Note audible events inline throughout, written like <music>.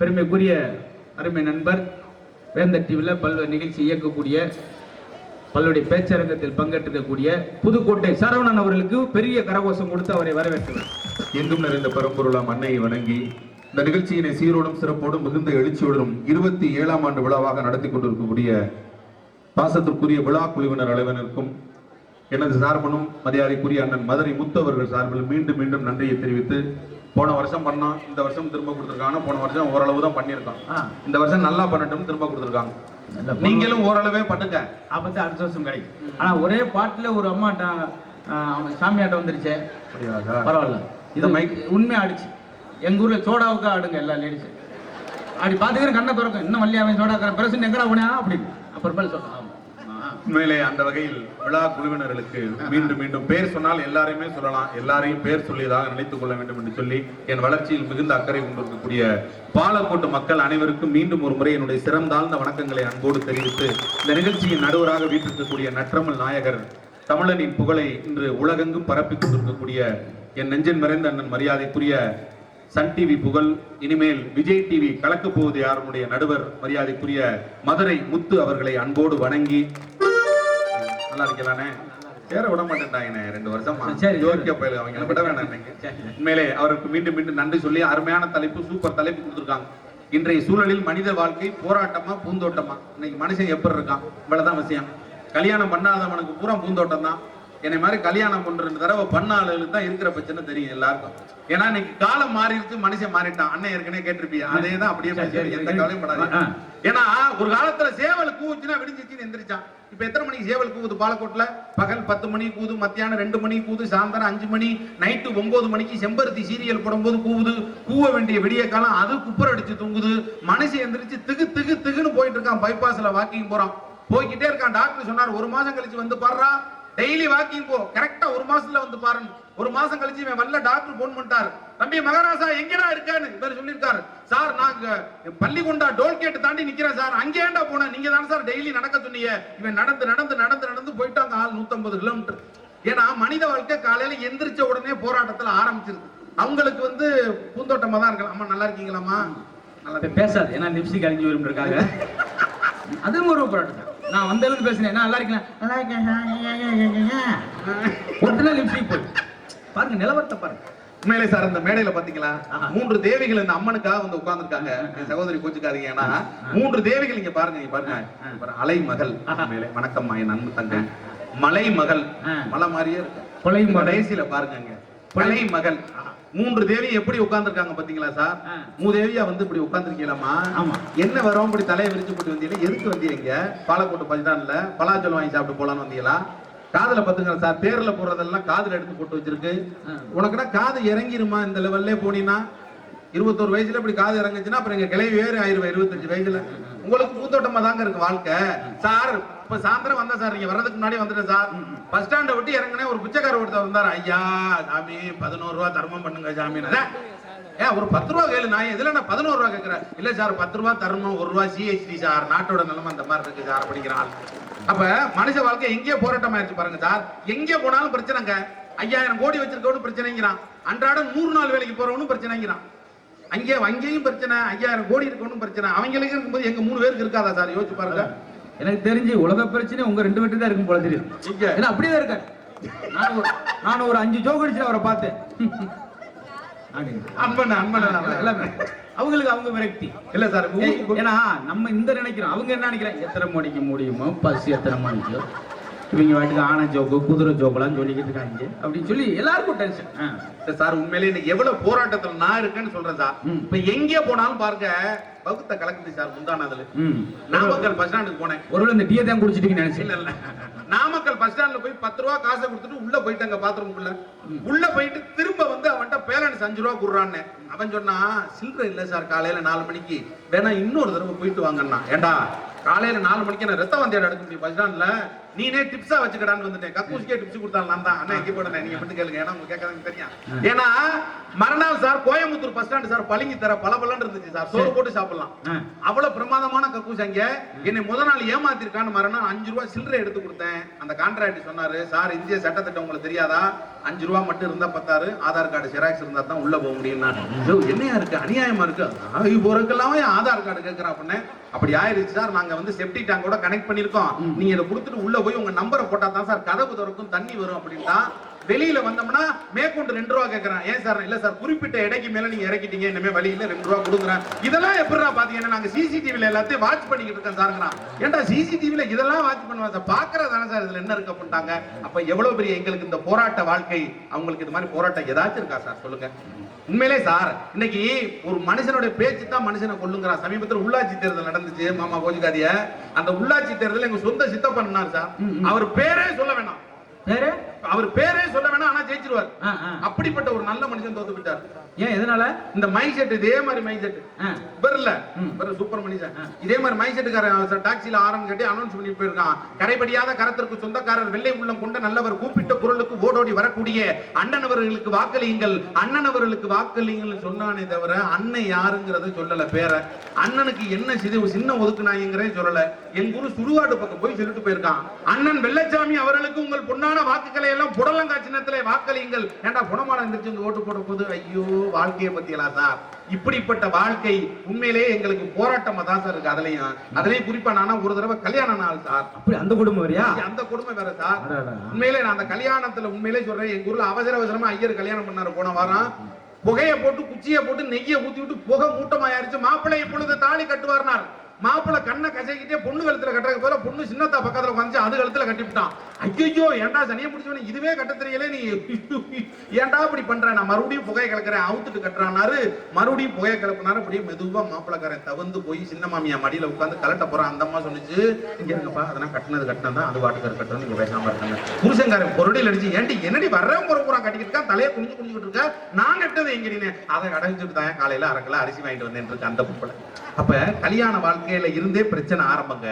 பெருமைக்குரிய அருமை நண்பர் வேந்தர் டிவியில் பல்வேறு நிகழ்ச்சி இயக்கக்கூடிய பல்லுடைய பேச்சரங்கத்தில் பங்கேற்றிருக்கக்கூடிய புதுக்கோட்டை சரவணன் அவர்களுக்கு பெரிய கரகோஷம் கொடுத்து அவரை வரவேற்கிறேன். எங்கும் நிறைந்த பரம்பொருளாம் அன்னையை வணங்கி இந்த நிகழ்ச்சியினை சீரோடும் சிறப்போடும் மிகுந்த எழுச்சியோடும் இருபத்தி ஏழாம் ஆண்டு விழாவாக நடத்தி கொண்டிருக்கக்கூடிய பாசத்திற்குரிய விழா குழுவினர் அலைவனருக்கும் எனது சார்பனும் மரியாதைக்குரிய அண்ணன் மதுரை முத்து அவர்கள் சார்பில் மீண்டும் மீண்டும் நன்றியை தெரிவித்து போன வருஷம் பண்ணோம் இந்த வருஷம் திரும்ப கொடுத்துருக்காங்க போன வருஷம் ஓரளவு தான் பண்ணியிருக்கோம். இந்த வருஷம் நல்லா பண்ணட்டும் திரும்ப கொடுத்துருக்காங்க. நீங்களும் ஓரளவே பண்ணுங்க. அப்பதான் அடுத்த வருஷம் கிடைக்கும். ஆனா ஒரே பாட்டுல ஒரு அம்மாட்ட சாமியாட்டம் வந்துருச்சே. பரவாயில்ல. இது மைக் உண்மையா ஆடிச்சு. எங்க ஊர்ல சோடாவுக்கு ஆடுங்க எல்லா லேடிஸ் அப்படி பாத்துக்கிற கண்ணை திறக்கும். இன்னும் மல்லியாவன் சோடாக்கிற பிரசன் எங்கடா போனா? அப்படி அப்புறமேல. ஆ. உண்மையிலே அந்த வகையில் விழா குழுவினர்களுக்கு மீண்டும் மீண்டும் பேர் சொன்னால் எல்லாரையுமே சொல்லலாம். எல்லாரையும் பேர் சொல்லியதாக நினைத்துக் கொள்ள வேண்டும் என்று சொல்லி என் வளர்ச்சியில் மிகுந்த அக்கறை கொண்டிருக்கக்கூடிய பாலக்கோட்டு மக்கள் அனைவருக்கும் மீண்டும் ஒரு முறை என்னுடைய சிறந்தாழ்ந்த வணக்கங்களை அன்போடு தெரிவித்து இந்த நிகழ்ச்சியின் நடுவராக வீட்டிருக்கக்கூடிய நற்றமிழ் நாயகர் தமிழனின் புகழை இன்று உலகெங்கும் பரப்பிக் கொண்டிருக்கக்கூடிய என் நெஞ்சன் மறைந்த அண்ணன் மரியாதைக்குரிய சன் டிவி புகழ் இனிமேல் விஜய் டிவி கலக்கப் போவது யாருடைய நடுவர் மரியாதைக்குரிய மதுரை முத்து அவர்களை அன்போடு வணங்கி நல்லா இருக்கலானே? சேர விட மாட்டேன்டாங்கண்ணே ரெண்டு வருஷமா. சரி. யோசிக்க போயில அவங்க விட இன்னைக்கு. உண்மையிலே அவருக்கு மீண்டும் மீண்டும் நன்றி சொல்லி அருமையான தலைப்பு சூப்பர் தலைப்பு கொடுத்துருக்காங்க. இன்றைய சூழலில் மனித வாழ்க்கை போராட்டமா பூந்தோட்டமா? இன்னைக்கு மனுஷன் எப்படி இருக்கான்? இவ்வளவுதான் விஷயம். கல்யாணம் பண்ணாதவனுக்கு பூரா பூந்தோட்டம் தான் என்னை மாதிரி கல்யாணம் பண்ற தடவை பண்ண ஆளுகளுக்கு தான் இருக்கிற பிரச்சனை தெரியும் எல்லாருக்கும். ஏன்னா இன்னைக்கு காலம் மாறிடுச்சு மனுஷன் மாறிட்டான். அண்ணன் ஏற்கனவே கேட்டிருப்பியா? அதே தான் அப்படியே எந்த. கவலையும் படாது. ஏன்னா ஒரு காலத்துல சேவல் கூவுச்சுன்னா விடிஞ்சிச்சின்னு எந்திரிச்சான். இப்ப எத்தனை மணிக்கு சேவல் கூவுது பாலக்கோட்டுல? பகல் பத்து மணி கூவுது மத்தியானம் ரெண்டு மணி கூவுது சாயந்தரம் அஞ்சு மணி நைட்டு ஒன்பது மணிக்கு செம்பருத்தி சீரியல் போடும்போது கூவுது. கூவ வேண்டிய விடிய காலம் அது குப்புற அடிச்சு தூங்குது. மனுஷன் எந்திரிச்சு திகு திகு திகுன்னு போயிட்டு இருக்கான். பைபாஸ்ல வாக்கிங் போறான். போய்கிட்டே இருக்கான். டாக்டர் சொன்னார் ஒரு மாசம் கழிச்சு வந்து பாடுறா டெய்லி வாக்கிங் போ. கரெக்டா ஒரு மாசத்துல வந்து பாருங்க. ஒரு மாசம் கழிச்சு இவன் வரல டாக்டர் போன் பண்ணிட்டாரு. தம்பி மகாராஜா எங்கடா இருக்கான்னு இவர் சொல்லியிருக்காரு. சார் நாங்க பள்ளிகொண்டா டோல்கேட் தாண்டி நிக்கிறேன் சார் அங்கே ஏன்டா போனேன் நீங்க தானே சார் டெய்லி நடக்க சொன்னீங்க. இவன் நடந்து நடந்து நடந்து நடந்து போயிட்டாங்க ஆள் 150 கிலோமீட்டர் ஏன்னா மனித வாழ்க்கை காலையில எந்திரிச்ச உடனே போராட்டத்துல ஆரம்பிச்சிருது. அவங்களுக்கு வந்து பூந்தோட்டமா தான் இருக்கலாம். அம்மா நல்லா இருக்கீங்களாம்மா? நல்லா பேசாது. ஏன்னா லிப்ஸ்டிக் அழிஞ்சு வரும் இருக்காங்க அதுவும் ஒரு போராட்டம். நான் வந்த அளவுக்கு பேசினேன். நான் நல்லா இருக்கேன். நல்லா இருக்கேன். ஒருத்தனா லிப்ஸ்டிக் போய் பாருங்க நிலவரத்தை பாருங்க. உண்மையிலே சார் இந்த மேடையில பாத்தீங்களா. மூன்று தேவிகள் இந்த அம்மனுக்காக வந்து உட்கார்ந்துருக்காங்க. சகோதரி கோச்சுக்காதீங்க. ஏன்னா மூன்று தேவிகள் இங்க பாருங்க இங்க பாருங்க. அலை மகள் உண்மையிலே வணக்கம்மா என் அன்பு தங்கை. மலை மகள். மலை மாதிரியே இருக்கு. கொலை. கடைசியில பாருங்க மலை மகள் மூன்று தேவி எப்படி உட்கார்ந்துருக்காங்க பாத்தீங்களா சார்? ஆ. மூதேவியா வந்து இப்படி உட்கார்ந்துருக்கீங்களாமா ஆமா. என்ன வரோம்? இப்படி தலையை விரிச்சு போட்டு வந்தீங்க எதுக்கு வந்தீங்க? பாலக்கோட்டு பஞ்சான்ல பலாச்சலம் வாங்கி சாப்பிட்டு போலான்னு வந்தீங்களா? காதுல பத்துங்க சார். தேர்ல போறதெல்லாம் காதுல எடுத்து போட்டு வச்சிருக்கு. உனக்குன்னா காது இறங்கிருமா இந்த லெவல்லே போனீங்கன்னா இருபத்தோரு வயசுல இப்படி காது இறங்குச்சுன்னா அப்புறம் எங்க கிளவி வேறு ஆயிருவா இருபத்தஞ்சு வயசுல. உங்களுக்கு பூத்தோட்டமா தாங்க இருக்கு வாழ்க்கை. சார் இப்ப சாயந்தரம் வந்தா சார். நீங்க வர்றதுக்கு முன்னாடி வந்துட்டேன் சார். பஸ் ஸ்டாண்டை விட்டு இறங்கினே ஒரு பிச்சைக்கார ஒருத்தர் வந்தார். ஐயா சாமி பதினோரு ரூபா தர்மம் பண்ணுங்க சாமி. ஏன் ஒரு பத்து ரூபா கேளு நான் இதுல நான் பதினோரு ரூபா கேட்கிறேன் இல்ல சார் பத்து ரூபா தர்மம் ஒரு ரூபா சிஹெச்டி சார். நாட்டோட நிலைமை அந்த மாதிரி இருக்கு சார் அப்படிங்கிறான் அப்ப மனுஷ வாழ்க்கை எங்கேயோ போராட்டம் ஆயிடுச்சு பாருங்க சார். எங்கே போனாலும் பிரச்சனைங்க. ஐயாயிரம் கோடி வச்சிருக்கவனு பிரச்சனைங்கிறான். அன்றாடம் நூறு நாள் வேலைக்கு போறவனும் பிரச்சனைங்கிறான். அங்கே அங்கேயும் பிரச்சனை ஐயாயிரம் கோடி இருக்கவனும் பிரச்சனை. அவங்களுக்கு இருக்கும்போது எங்க மூணு பேருக்கு இருக்காதா சார்? யோசிச்சு பாருங்க. எனக்கு தெரிஞ்சு உலக பிரச்சனை உங்க ரெண்டு பேருக்கு தான் இருக்கும் போல தெரியும். ஏன்னா அப்படியே தான் இருக்காரு நான் ஒரு அஞ்சு ஜோக் அடிச்சு அவரை பார்த்தேன். அன்பன் அன்பன் எல்லாமே. அவங்களுக்கு அவங்க விரக்தி இல்ல சார் ஏன்னா நம்ம இந்த நினைக்கிறோம். அவங்க என்ன நினைக்கிறாங்க? எத்தனை மணிக்கு முடியுமோ பஸ் எத்தனை மணிக்கு? இவங்க வாட்டுக்கு ஆன ஜோக்கு குதிரை ஜோக்கெல்லாம் சொல்லிக்கிட்டு இருக்காங்க. அப்படின்னு சொல்லி எல்லாருக்கும் டென்ஷன் சார் உண்மையிலே இன்னைக்கு எவ்வளவு போராட்டத்துல நான் இருக்கேன்னு சொல்றேன் சார். இப்ப எங்கே போனாலும் பாருங்க வகுத்த கலக்குது சார் முந்தானதுல. நாமக்கல் பஸ் ஸ்டாண்டுக்கு போனேன். ஒருவேளை இந்த டீயை தான் குடிச்சிட்டீங்கன்னு நினைச்சேன். இல்ல நாமக்கல் பஸ் ஸ்டாண்ட்ல போய் பத்து ரூபா காசை கொடுத்துட்டு உள்ள போயிட்டாங்க பாத்ரூம்குள்ள உள்ள போயிட்டு திரும்ப வந்து அவன்கிட்ட பேலன்ஸ் அஞ்சு ரூபா குடுறான்னு. அவன் சொன்னா சில்லறை இல்ல சார் காலையில நாலு மணிக்கு. வேணா இன்னொரு தடவை போயிட்டு வாங்கண்ணா. ஏண்டா காலையில நாலு மணிக்கு நான் ரத்த வந்தியாட எடுக்க முடியும் பஸ் ஸ்டாண்ட்ல? நீனே டிப்ஸா வச்சுக்கடான்னு வந்துட்டேன். கக்கூஸ்க்கே டிப்ஸ் கொடுத்தாலும் நான் தான். அண்ணா எங்க போடுறேன் நீங்க மட்டும் கேளுங்க. ஏன்னா உங்களுக்கு கேட்கறது தெரியும். ஏன்னா மறுநாள் sir Coimbatore bus stand sir பழங்கி தர பல இருந்துச்சு சார். சோறு போட்டு சாப்பிடலாம். அவ்வளவு பிரமாதமான கக்கூஸ் அங்க. என்னை முத நாள் ஏமாத்திருக்கான்னு மறுநாள் அஞ்சு ரூபாய் சில்லறை எடுத்து கொடுத்தேன். அந்த கான்ட்ராக்ட் சொன்னாரு சார் இந்திய சட்டத்திட்டம் உங்களுக்கு தெரியாதா? அஞ்சு ரூபா மட்டும் இருந்தா பத்தாரு ஆதார் கார்டு ஜெராக்ஸ் இருந்தா தான் உள்ள போக முடியும் என்னையா இருக்கு? அநியாயமா இருக்கு? போறதுக்கெல்லாம் ஆதார் கார்டு கேட்கறான் அப்படின்னு அப்படி ஆயிருச்சு சார். நாங்க வந்து செப்டி டேங்கோட கனெக்ட் பண்ணிருக்கோம் நீங்க இதை கொடுத்துட்டு உள்ள போய் உங்க நம்பரை போட்டா தான் சார் கதவு திறக்கும் தண்ணி வரும் அப்படின்னா வெளியில வந்தோம்னா மேற்கொண்டு ரெண்டு ரூபா கேட்கறான் ஏன் சார்? இல்ல சார் குறிப்பிட்ட எடைக்கு மேல நீங்க இறக்கிட்டீங்க. இனிமே வழியில ரெண்டு ரூபா கொடுக்குறேன். இதெல்லாம் எப்படிடா பாத்தீங்கன்னா நாங்க சிசிடிவில எல்லாத்தையும் வாட்ச் பண்ணிக்கிட்டு இருக்கோம் சாருங்கிறான் ஏன்டா சிசிடிவில இதெல்லாம் வாட்ச் பண்ணுவாங்க சார்? பாக்குறது தானே சார் இதுல என்ன இருக்கு அப்படின்ட்டாங்க. அப்ப எவ்வளவு பெரிய எங்களுக்கு இந்த போராட்ட வாழ்க்கை அவங்களுக்கு இது மாதிரி போராட்டம் ஏதாச்சும் இருக்கா சார்? சொல்லுங்க. உண்மையிலே சார் இன்னைக்கு ஒரு மனுஷனுடைய பேச்சு தான் மனுஷனை கொல்லுங்கிறான் சமீபத்தில் உள்ளாட்சி தேர்தல் நடந்துச்சு மாமா கோஜிகாதிய அந்த உள்ளாட்சி தேர்தல் எங்க சொந்த சித்தப்பன்னார் சார். அவர் பேரே சொல்ல வேணாம். வேற அவர் பேரே சொல்ல வேணாம் ஆனா ஜெயிச்சிருவார். அப்படிப்பட்ட ஒரு நல்ல மனுஷன் தோத்து விட்டார் ஏன் எதனால? இந்த மைக் செட் இதே மாதிரி மைக் செட் ம். இவர் சூப்பர் மனுஷன் இதே மாதிரி மைக் செட்டுக்காரன் டாக்ஸில ஆரம் கட்டி அனௌன்ஸ் பண்ணி போயிருக்கான். கரைபடியாத கரத்திற்கு சொந்தக்காரர் வெள்ளை உள்ளம் கொண்ட நல்லவர் கூப்பிட்ட குரலுக்கு ஓடோடி வரக்கூடிய அண்ணன் அவர்களுக்கு வாக்களியுங்கள். அண்ணன் அவர்களுக்கு வாக்களியுங்கள் சொன்னானே தவிர அண்ணன் யாருங்கிறத சொல்லல பேர. அண்ணனுக்கு என்ன சிறு சின்ன ஒதுக்குனாங்கிறே சொல்லல. என் குரு சுடுகாடு பக்கம் போய் சொல்லிட்டு போயிருக்கான். அண்ணன் வெள்ளச்சாமி அவர்களுக்கு உங்கள் பொன்னான வாக்குகளை எல்லாம் புடலங்கா சின்னத்திலே வாக்களியுங்கள் புடமாடம் எந்திரிச்சு வந்து ஓட்டு போட போது ஐயோ வாழ்க்கையை பத்தியலா சார். இப்படிப்பட்ட வாழ்க்கை உண்மையிலேயே எங்களுக்கு போராட்டமா தான் சார் இருக்கு. அதுலயும் அதுலயும் குறிப்பா நானா ஒரு தடவை கல்யாண நாள் சார். அப்படி அந்த குடும்பம் வரியா அந்த கொடுமை வேற சார். உண்மையிலே நான் அந்த கல்யாணத்துல உண்மையிலே சொல்றேன் எங்க ஊர்ல அவசர அவசரமா ஐயர் கல்யாணம் பண்ணாரு. போன வாரம் புகைய போட்டு குச்சியை போட்டு நெய்யை ஊத்தி விட்டு புகை மூட்டமாயிருச்சு மாப்பிள்ளை இப்பொழுது தாலி கட்டுவார்னார். மாப்பிள்ளை கண்ணை கசைக்கிட்டே பொண்ணு கழுத்துல கட்டுறதுக்கு போல பொண்ணு சின்னத்தா பக்கத்துல உட்காந்து அது கழுத்துல கட்டிவிட்டான். ஐயோ ஏன்டா சனியை பிடிச்சவனே? இதுவே கட்ட தெரியல நீ ஏன்டா இப்படி பண்ற? நான் மறுபடியும் புகையை கலக்கிறேன் அவுத்துட்டு கட்டுறானாரு மறுபடியும் புகையை கிளப்பினாரு அப்படியே மெதுவா மாப்பிள்ளைக்காரன் தவந்து போய் சின்ன மாமியா மடியில உட்காந்து கலட்ட போறான். அந்த அம்மா சொன்னிச்சு இங்க இருக்கப்பா அதெல்லாம் கட்டினது கட்டினது தான் அது வாட்டுக்கார கட்டணும் நீங்க பேசாம இருக்காங்க. புருஷங்காரன் பொருடையில் அடிச்சு ஏன்டி என்னடி வர்றவன் போற பூரா கட்டிக்கிட்டு இருக்கான் தலையை குனிஞ்சு குனிஞ்சுட்டு இருக்கா? நான் கட்டது எங்க நீ? அதை அடைஞ்சிட்டு தான் காலையில அரக்கல அரிசி வாங்கிட்டு வந்தேன் இருக்கு அந்த பொம்பளை. அப்ப கல்யாண வாழ்க்கையில இருந்தே பிரச்சனை ஆரம்பங்க.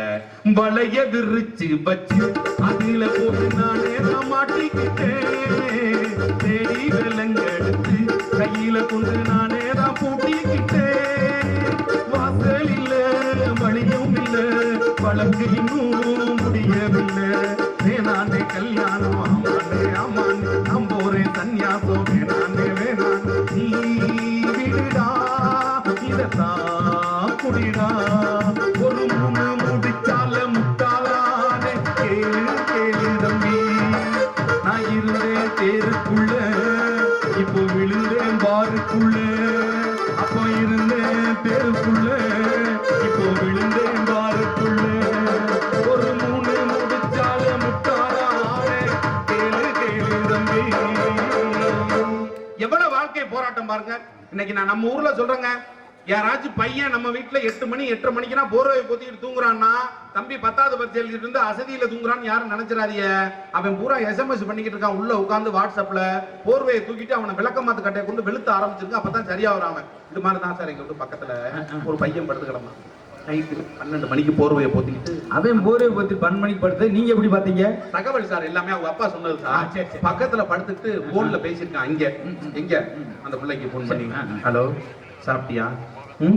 வளைய விரிச்சு வச்சு அதுல போட்டு நானே தான் மாட்டிக்கிட்டேன். தேடி விலங்கெடுத்து கையில கொண்டு நானே தான் பூட்டிக்கிட்டேன். வாசல் இல்ல வழியும் இல்ல வழக்கு இன்னும் முடியவில்லை. வேணாண்டே கல்யாணம் ஆமாண்டே ஆமாண்டே நான் போறேன் சன்னியாசம் வேணாண்டே வேணாண்டே நீ இன்னைக்கு நான் நம்ம ஊர்ல சொல்றேங்க. யாராச்சும் பையன் நம்ம வீட்டுல எட்டு மணி எட்டரை மணிக்குனா போர்வை பொத்திக்கிட்டு தூங்குறான்னா தம்பி பத்தாவது பத்து எழுதிட்டு இருந்து அசதியில தூங்குறான்னு யாரும் நினைச்சிடாதீங்க. அவன் பூரா எஸ்எம்எஸ் பண்ணிக்கிட்டு இருக்கான். உள்ள உட்காந்து வாட்ஸ்அப்ல போர்வையை தூக்கிட்டு அவனை விளக்கமாத்து கட்டையை கொண்டு வெளுத்து ஆரம்பிச்சிருக்கு அப்பதான் சரியா வரும் அவன். இது மாதிரி தான் சார் எங்க பக்கத்துல ஒரு பையன் படுத்து கிடந்தான் நைட்டு பன்னெண்டு மணிக்கு போர்வையை பொத்திக்கிட்டு அவன் போரே பத்தி பன் மணிக்கு படுத்து நீங்க எப்படி பாத்தீங்க தகவல் சார் எல்லாமே அவங்க அப்பா சொன்னது சார் சரி. பக்கத்துல படுத்துட்டு போன்ல பேசியிருக்கான் இங்க. எங்க? அந்த பிள்ளைக்கு போன் பண்ணி. ஹலோ சாப்பிட்டியா? ம்?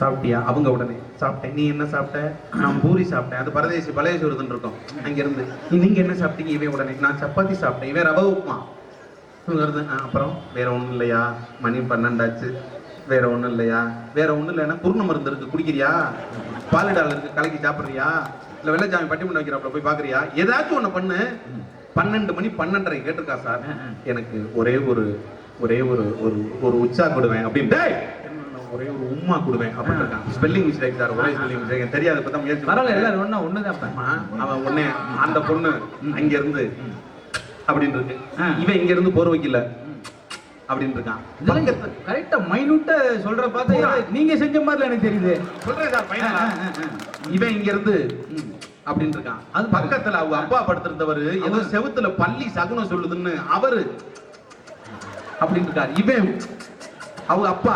சாப்பிட்டியா? அவங்க உடனே சாப்பிட்டேன். நீ என்ன சாப்பிட்ட? நான் பூரி சாப்பிட்டேன். அது பரதேசி பழைய சோறுதுன்னு இருக்கும். அங்க இருந்து "நீ- நீங்க என்ன சாப்பிட்டீங்க? இவன் உடனே நான் சப்பாத்தி சாப்பிட்டேன். இவன் ரவ உப்புமா. இவங்க இருந்து, "ஆ, அப்புறம் வேற ஒண்ணும் இல்லையா? மணி பன்னெண்டாச்சு. வேற ஒண்ணும் இல்லையா? வேற ஒண்ணும் இல்லைன்னா குருண மருந்து இருக்கு குடிக்கிறியா? பாலிடால் இருக்கு கலக்கி சாப்பிடுறியா? இல்ல வெள்ளச்சாமி பட்டிமன்ற வைக்கிறாப்புல போய் பாக்குறியா? ஏதாச்சும் ஒண்ணு பண்ணு. பன்னெண்டு மணி பன்னெண்டரை கேட்டிருக்கா சார். எனக்கு ஒரே ஒரு ஒரே ஒரு ஒரு ஒரு உச்சா கொடுவேன் அப்படின்னு. "டேய், நான் ஒரே ஒரு உம்மா கொடுவேன் அப்படின்னு ஸ்பெல்லிங் மிஸ்டேக் சார் ஒரே ஸ்பெல்லிங் மிஸ்டேக் தெரியாது இப்பதான் முயற்சி பரவாயில்ல எல்லாரும் ஒண்ணா ஒண்ணுதான் அவன் உடனே அந்த பொண்ணு அங்க இருந்து அப்படின்னு இருக்கு. இவன் இங்க இருந்து போர் வைக்கல அப்படின்னு இருக்கான் கரெக்டா மைனூட்டா சொல்ற பார்த்தா நீங்க செஞ்ச மாதிரில எனக்கு தெரியுது. சொல்றேன் சார். இவன் இங்க இருந்து. அப்படின்னு இருக்கான் அது பக்கத்துல அவங்க அப்பா படுத்திருந்தவர் ஏதோ செவுத்துல பள்ளி சகுனம் சொல்லுதுன்னு அவரு அப்படின்னு இருக்காரு இவன் அவங்க அப்பா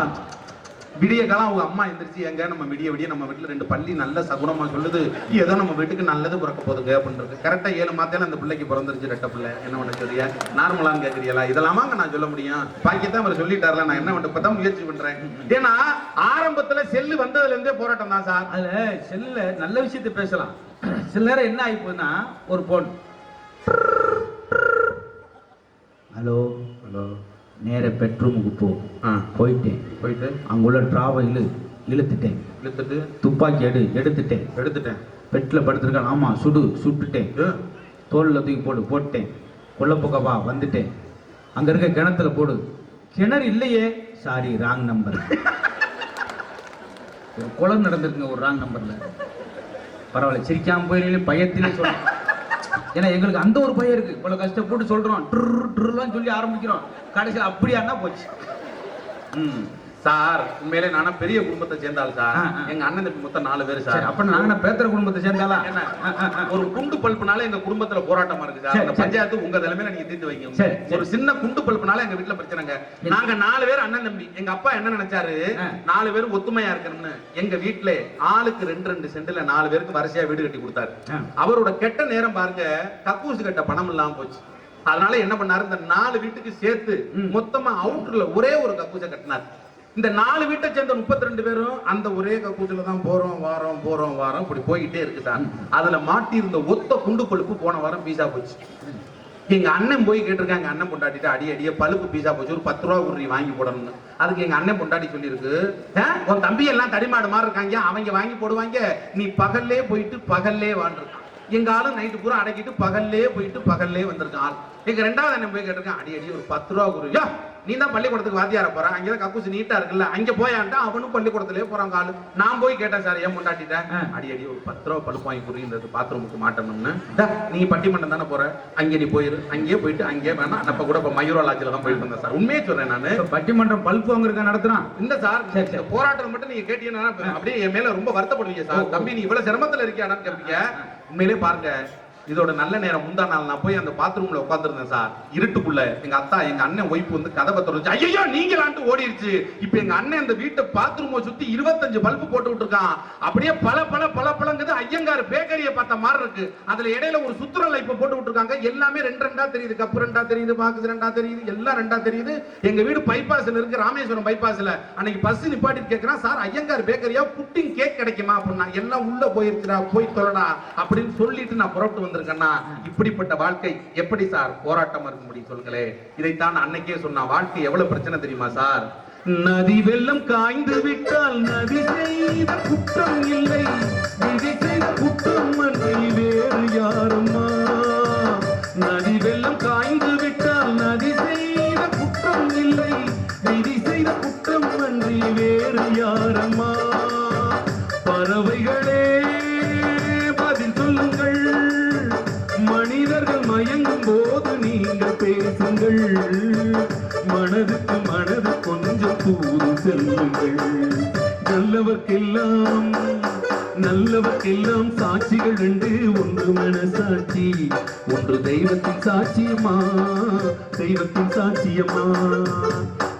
விடிய காலம் அவங்க அம்மா எந்திரிச்சு எங்க நம்ம விடிய விடிய நம்ம வீட்டுல ரெண்டு பள்ளி நல்ல சகுனமா சொல்லுது. ஏதோ நம்ம வீட்டுக்கு நல்லது பிறக்க போதுங்க அப்படின்றது. கரெக்டா ஏழு மாத்தையில அந்த பிள்ளைக்கு பிறந்துருச்சு ரெட்ட பிள்ளை. என்ன பண்ண சொல்றியா? நார்மலான்னு கேக்குறீங்களா? இதெல்லாமாங்க நான் சொல்ல முடியும்? பாக்கியத்தான் அவர் சொல்லிட்டார்ல நான் என்ன பண்ண பார்த்தா முயற்சி பண்றேன். ஏன்னா ஆரம்பத்துல செல்லு வந்ததுல இருந்தே போராட்டம் தான் சார். அதுல செல்ல நல்ல விஷயத்தை பேசலாம். சில நேரம் என்ன ஆகி போகுதுன்னா ஒரு போன் ஹலோ ஹலோ நேர பெட்ரூமுக்கு போ ஆ. போயிட்டேன். போயிட்டு? அங்குள்ள டிராவை இழு இழுத்துட்டேன். இழுத்துட்டு? துப்பாக்கி எடு எடுத்துட்டேன். எடுத்துட்டேன். பெட்டில் படுத்திருக்கான். ஆமா சுடு சுட்டுட்டேன். தோல்ல தூக்கி போடு போட்டேன் கொல்லப்பக்கம் வா வந்துட்டேன். அங்க இருக்க கிணத்துல போடு. கிணறு இல்லையே. சாரி ராங் நம்பர் ஒரு குளம் நடந்திருக்குங்க ஒரு ராங் நம்பர்ல பரவாயில்ல சிரிக்காம போயிருக்கீங்க பயத்திலே சொல்றேன் ஏன்னா எங்களுக்கு அந்த ஒரு பயம் இருக்கு. இவ்வளவு கஷ்டப்பட்டு சொல்றோம். ட்ரு ட்ருலாம் சொல்லி ஆரம்பிக்கிறோம். கடைசியில் அப்படியானா போச்சு. ம். சார் உண்மையிலே நானா பெரிய குடும்பத்தை சேர்ந்தாள் சார். எங்க அண்ணன் தம்பி மொத்தம் நாலு பேர் சரி அப்ப நாங்க பேத்திர குடும்பத்தை சேர்ந்தாலா. ஒரு குண்டு பல்புனால எங்க குடும்பத்துல போராட்டமா இருக்கு சார் அந்த. பஞ்சாயத்து உங்க தலைமையில நீங்க தீர்த்து வைங்க. ஒரு சின்ன குண்டு பல்புனால எங்க வீட்டுல பிரச்சனைங்க நாங்க நாலு பேர் அண்ணன் தம்பி எங்க அப்பா என்ன நினைச்சாரு. நாலு பேரும் ஒத்துமையா இருக்கணும்னு எங்க வீட்டுல ஆளுக்கு ரெண்டு ரெண்டு சென்ட்ல நாலு பேருக்கு வரிசையா வீடு கட்டி கொடுத்தாரு. அவரோட கெட்ட நேரம் பாருங்க கக்கூசு கட்ட பணம் இல்லாம போச்சு அதனால என்ன பண்ணாரு இந்த நாலு வீட்டுக்கு சேர்த்து. மொத்தமா அவுட்டர்ல ஒரே ஒரு கக்கூசை கட்டினார் இந்த நாலு வீட்டை சேர்ந்த முப்பத்தி ரெண்டு பேரும் அந்த ஒரே கூட்டில தான் போறோம் வாரம் போறோம் வாரம் இப்படி போயிட்டே இருக்குதான் அதுல மாட்டி இருந்த ஒத்த குண்டு கொழுப்பு போன வாரம் பீஸா போச்சு. எங்க அண்ணன் போய் கேட்டிருக்காங்க அண்ணன் பொண்டாட்டிட்டு அடி அடியே பழுப்பு பீஸா போச்சு ஒரு பத்து ரூபா உருவி வாங்கி போடணும்னு. அதுக்கு எங்க அண்ணன் பொண்டாட்டி சொல்லியிருக்கு "ஆ, உன் தம்பி எல்லாம் தடிமாடு மாதிரி இருக்காங்க அவங்க வாங்கி போடுவாங்க நீ பகல்லே போயிட்டு பகல்லே வாழ்ந்துருக்கான் எங்க ஆளும் நைட்டு பூரா அடக்கிட்டு பகல்லே போயிட்டு பகல்லே வந்திருக்கான் எங்க ரெண்டாவது அண்ணன் போய் கேட்டிருக்கான் அடி அடி ஒரு பத்து ரூபா உருவியா நீ தான் பள்ளிக்கூடத்துக்கு வாத்தியார போற? அங்கதான் கக்கூசு நீட்டா இருக்குல்ல. அங்க போயான்ட்டா அவனும் பள்ளிக்கூடத்திலே போறாங்க ஆளு நான் போய் கேட்டேன் சார் ஏன் முண்டாட்டிட்டேன் ஆ. அடி அடி ஒரு பத்து ரூபா பழுப்பு வாங்கி புரியுது பாத்ரூமுக்கு மாட்டணும்னு. "டா, நீ பட்டிமன்றம் தானே போற? அங்கே நீ போயிரு. அங்கேயே போயிட்டு அங்கேயே வேணா. நான் இப்ப கூட இப்ப மயூரா லாட்ஜில தான் போயிட்டு வந்தேன் சார். உண்மையே சொல்றேன் நானு. பட்டிமன்றம் பல்ப் வாங்குறதுக்கு நடத்துறான். இந்த சார். போராட்டம் மட்டும் நீங்க கேட்டீங்கன்னா அப்படியே என் மேல ரொம்ப வருத்தப்படுவீங்க சார். தம்பி நீ இவ்வளவு சிரமத்துல இருக்கியாடான்னு கேட்பீங்க உண்மையிலே பாருங்க இதோட நல்ல நேரம் முந்தா நாள் நான் போய் அந்த பாத்ரூம்ல உட்காந்துருந்தேன் சார் இருட்டுக்குள்ள எங்க அத்தா எங்க அண்ணன் ஒய்ஃப் வந்து கதவை திறந்துச்சு. ஐயோ நீங்களான்ட்டு ஓடிடுச்சு இப்ப எங்க அண்ணன் இந்த வீட்டை பாத்ரூமை சுத்தி இருபத்தஞ்சு பல்பு போட்டு விட்டுருக்கான். அப்படியே பல பல பல பழங்குது ஐயங்கார் பேக்கரியை பார்த்த மாதிரி இருக்கு. அதுல இடையில ஒரு சுத்துற லைப்பை போட்டு விட்டுருக்காங்க. எல்லாமே ரெண்டு ரெண்டா தெரியுது. கப்பு ரெண்டா தெரியுது பாக்குது ரெண்டா தெரியுது எல்லாம் ரெண்டா தெரியுது. எங்க வீடு பைபாஸ்ல இருக்கு ராமேஸ்வரம் பைபாஸ்ல அன்னைக்கு பஸ் நிப்பாட்டி கேக்குறான் சார் ஐயங்கார் பேக்கரியா புட்டிங் கேக் கிடைக்குமா? அப்படின்னா எல்லாம் உள்ள போயிருச்சுடா போய் தொலைடா அப்படின்னு சொல்லிட்டு நான் புறப்பட்டு வந்திருக்கேன்னா இப்படிப்பட்ட வாழ்க்கை எப்படி சார்? போராட்டமா இருக்க முடியும் சொல்லுங்களேன் இதைத்தான் அன்னைக்கே சொன்னா வாழ்க்கை எவ்வளவு பிரச்சனை தெரியுமா சார்? நதி வெள்ளம் காய்ந்து விட்டால் நதி செய்த குற்றம் இல்லை. நதி செய்த குற்றம் வேறு யாரம்மா நதி வெள்ளம் காய்ந்து விட்டால் நதி செய்த குற்றம் இல்லை. விதி செய்த குற்றம் வேறு யாரம்மா பேசுங்கள் மனதுக்கு மனது கொஞ்சம் தூது செல்லுங்கள். நல்லவர்க்கெல்லாம் நல்லவர்க்கெல்லாம் சாட்சிகள் ரெண்டு ஒன்று மனசாட்சி ஒன்று தெய்வத்தின் சாட்சியம்மா தெய்வத்தின் சாட்சியம்மா.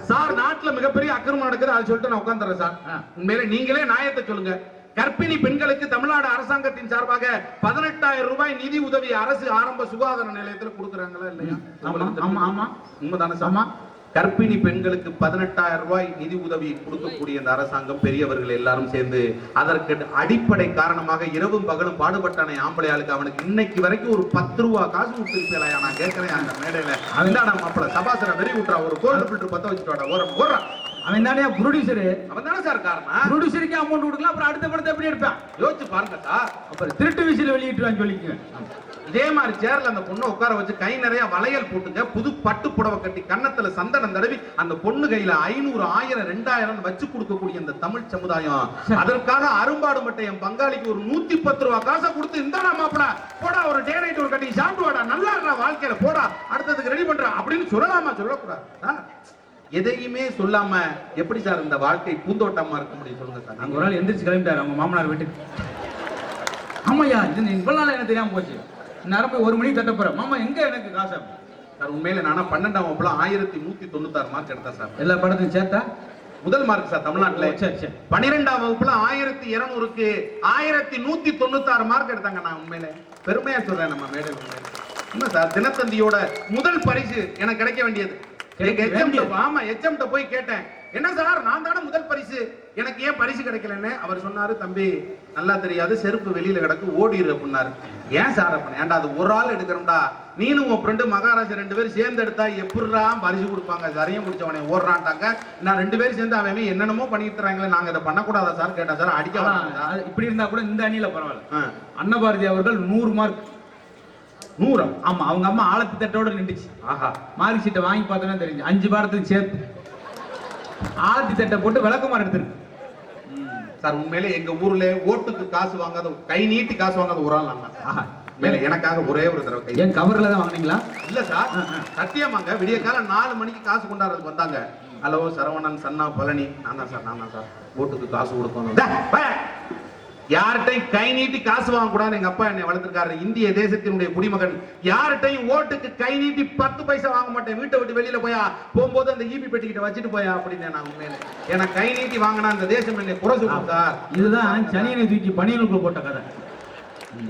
சார் நாட்டுல மிகப்பெரிய அக்கிரமம் நடக்குது அதை சொல்லிட்டு நான் உட்காந்துறேன் சார். உண்மையிலே நீங்களே நியாயத்தை சொல்லுங்க. கர்ப்பிணி பெண்களுக்கு தமிழ்நாடு அரசாங்கத்தின் சார்பாக பதினெட்டாயிரம் ரூபாய் நிதி உதவி அரசு ஆரம்ப சுகாதார நிலையத்துல கொடுக்குறாங்களா இல்லையா? ஆமா ஆமா உண்மைதானே சார்? ஆமா. கர்ப்பிணி பெண்களுக்கு பதினெட்டாயிரம் ரூபாய் நிதி உதவி கொடுக்கக்கூடிய இந்த அரசாங்கம் பெரியவர்கள் எல்லாரும் சேர்ந்து அதற்கு அடிப்படை காரணமாக இரவும் பகலும் பாடுபட்டானே ஆம்பளையாளுக்கு. அவனுக்கு இன்னைக்கு வரைக்கும் ஒரு பத்து ரூபா காசு கொடுத்துருப்பீங்களா நான் கேட்கிறேன் அந்த மேடையில. அதுதான மாப்பிள சபாசன வெறி விட்டுறா ஒரு கோல்டு ஃபில்டர் பத்த வச்சுட்டோட ஓரம் ஓடுறான் அவன் தானே ப்ரொடியூசரு அவன் தானே சார் காரணம்? ப்ரொடியூசருக்கு அமௌண்ட் கொடுக்கலாம் அப்புறம் அடுத்த படத்தை எப்படி எடுப்பேன்? யோசிச்சு பாருங்க சார். அப்புறம் திருட்டு விசில் வெளியிட்டுருவான்னு சொல்லிக்குங்க இதே மாதிரி சேர்ல அந்த பொண்ணை உட்கார வச்சு கை நிறைய வளையல் போட்டுங்க புது பட்டு புடவை கட்டி கன்னத்துல சந்தனம் தடவி அந்த பொண்ணு கையில ஐநூறு ஆயிரம் ரெண்டாயிரம் வச்சு கொடுக்கக்கூடிய இந்த தமிழ் சமுதாயம். அதற்காக அரும்பாடு மட்டும் என் பங்காளிக்கு ஒரு நூத்தி பத்து ரூபா காசை கொடுத்து இந்தாடா மாப்பிள போடா ஒரு டே நைட் ஒரு கட்டி சாப்பிட்டு வாடா நல்லா இருக்கா வாழ்க்கையில போடா அடுத்ததுக்கு ரெடி பண்ற அப்படின்னு சொல்லலாமா சொல்லக்கூடாது? எதையுமே சொல்லாம எப்படி சார் இந்த வாழ்க்கை பூந்தோட்டமா இருக்க முடியும் சொல்லுங்க சார்? அங்க ஒரு நாள் எந்திரிச்சு கிளம்பிட்டாரு அவங்க மாமனார் வீட்டுக்கு. ஆமாய்யா இது இவ்வளவு நாள் எனக்கு தெரியாம போச்சு. நேரம் போய் ஒரு மணிக்கு தட்ட போறேன். மாமா எங்க எனக்கு காசு? சார் உண்மையில நானா பன்னெண்டாம் வகுப்புல ஆயிரத்தி நூத்தி தொண்ணூத்தாறு மார்க் எடுத்தேன் சார். எல்லா படத்தையும் சேர்த்தா? முதல் மார்க் சார் தமிழ்நாட்டுல. பன்னிரெண்டாம் வகுப்புல ஆயிரத்தி இருநூறுக்கு ஆயிரத்தி நூத்தி தொண்ணூத்தி ஆறு மார்க் எடுத்தாங்க நான் உண்மையில. பெருமையா சொல்றேன் நம்ம மேடை உண்மை சார் தினத்தந்தியோட முதல் பரிசு எனக்கு கிடைக்க வேண்டியது. ட்ட வேண்டியது? ஆமா எச்எம் போய் கேட்டேன். என்ன சார் நான் தானே முதல் பரிசு? எனக்கு ஏன் பரிசு கிடைக்கலன்னு அவர் சொன்னாரு தம்பி நல்லா தெரியாது செருப்பு வெளியில கிடக்கு ஓடிரு அப்படின்னாரு. ஏன் சார் அப்ப ஏன்டா அது ஒரு ஆள் எடுக்கிறோம்டா நீனும் உன் ஃப்ரெண்டு மகாராஜா ரெண்டு பேரும் சேர்ந்து எடுத்தா எப்படிடா பரிசு கொடுப்பாங்க? சரியும் முடிச்சவனே ஓடுறான்ட்டாங்க. நான் ரெண்டு பேரும் சேர்ந்து அவன் என்னென்னமோ பண்ணிட்டு தராங்களே நாங்க இதை பண்ணக்கூடாதா சார்? கேட்டா சார் அடிக்க ஆனா, வராங்க சார். அது இப்படி இருந்தா கூட இந்த அணியில பரவாயில்ல. அன்னபாரதி அவர்கள் நூறு மார்க் நூறா ஆமா அவங்க அம்மா ஆழத்து தட்டோட நின்றுச்சு. ஆஹா. மார்க் ஷீட்டை வாங்கி பார்த்தோன்னா தெரிஞ்சு அஞ்சு வாரத்துக்கு சேர்த்து. ஆழத்தி தட்டை போட்டு விளக்கமாறு எடுத்துருக்கு. சார் உண்மையிலே எங்க ஊர்ல ஓட்டுக்கு காசு வாங்காத கை நீட்டி காசு வாங்காத ஒரு ஆள். ஆஹா. உண்மையிலே எனக்காக ஒரே ஒரு தடவை ஏன் கவர்ல தான் வாங்குனீங்களா? இல்ல சார் சத்தியமாங்க விடிய காலம் நாலு மணிக்கு காசு கொண்டாடுறதுக்கு வந்தாங்க. ஹலோ சரவணன் சன்னா பழனி. நான் தான் சார் நான் தான் சார். ஓட்டுக்கு காசு கொடுக்கணும். யார்கிட்டையும் கை நீட்டி காசு வாங்க கூடாது எங்க அப்பா என்னை வளர்த்திருக்காரு. இந்திய தேசத்தினுடைய குடிமகன். யார்கிட்டையும் ஓட்டுக்கு கை நீட்டி பத்து பைசா வாங்க மாட்டேன். வீட்டை விட்டு வெளியில போயா போகும்போது அந்த ஈபி பெட்டிக்கிட்ட வச்சுட்டு போயா அப்படின்னு நான் உண்மையில. ஏன்னா கை நீட்டி வாங்கினா அந்த தேசம் என்னை குறை சொல்லும் இதுதான் சனியனை தூக்கி பணியனுக்குள் போட்ட கதை.